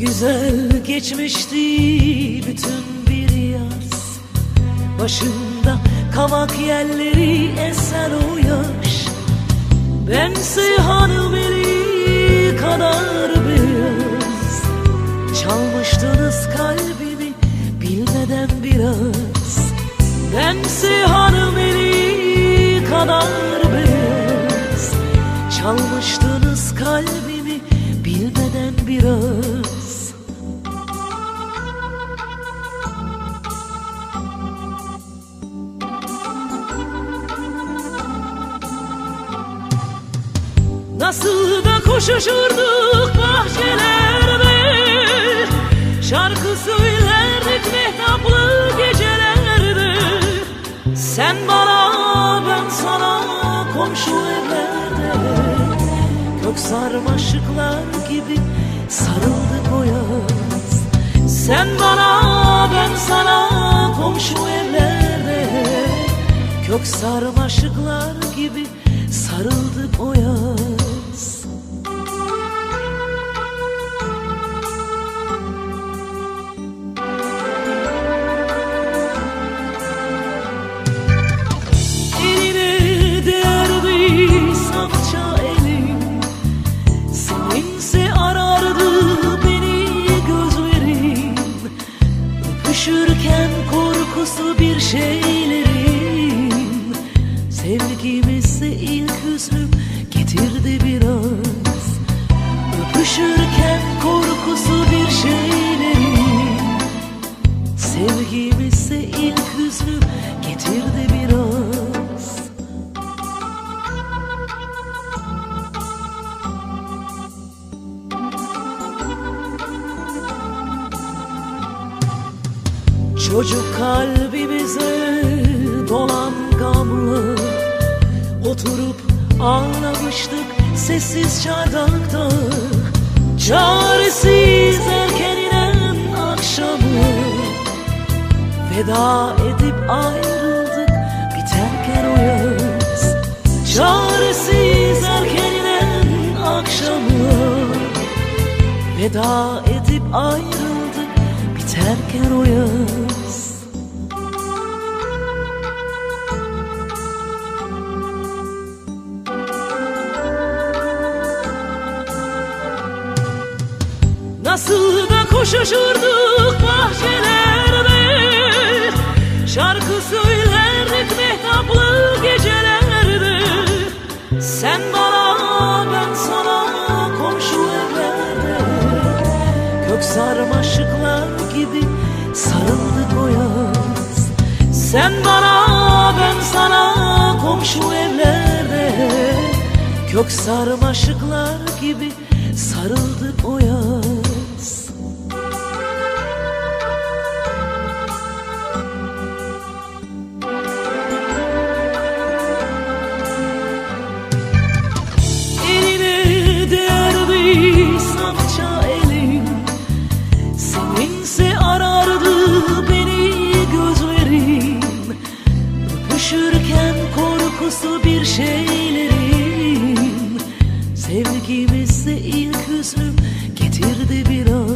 güzel geçmişti bütün bir yaz. Başında kavak yerleri eser o yaş. Bense hanım eli kadar beyaz. Çalmıştınız kalbimi bilmeden biraz. Bense hanım eli kadar beyaz. Çalmıştınız kalbimi bilmeden biraz Nasıl da koşuşurduk bahçelerde. Şarkı söylerdik mehtaplı gecelerde. Sen bana ben sana komşu evlerde. Kök sarmaşıklar gibi sarıldık o yaz. Sen bana ben sana korkusu bir şeylerin Çocuk kalbimize dolan gamlı. Oturup ağlamıştık sessiz çardakta. Çaresiz erken inen akşamı. Veda edip ayrıldık biterken o yaz. Çaresiz erken inen akşamı. Veda edip ayrıldık biterken o Nasıl da koşuşurduk bahçelerde. Şarkı söylerdik mehtaplı gecelerde. Sen bana ben sana komşu evlerde. Kök sarmaşıklar gibi sarıldık o yaz Sen bana ben sana komşu evlerde Kök sarmaşıklar gibi sarıldık o yaz korkusu bir şeylerin Sevgimizse ilk hüznüm getirdi biraz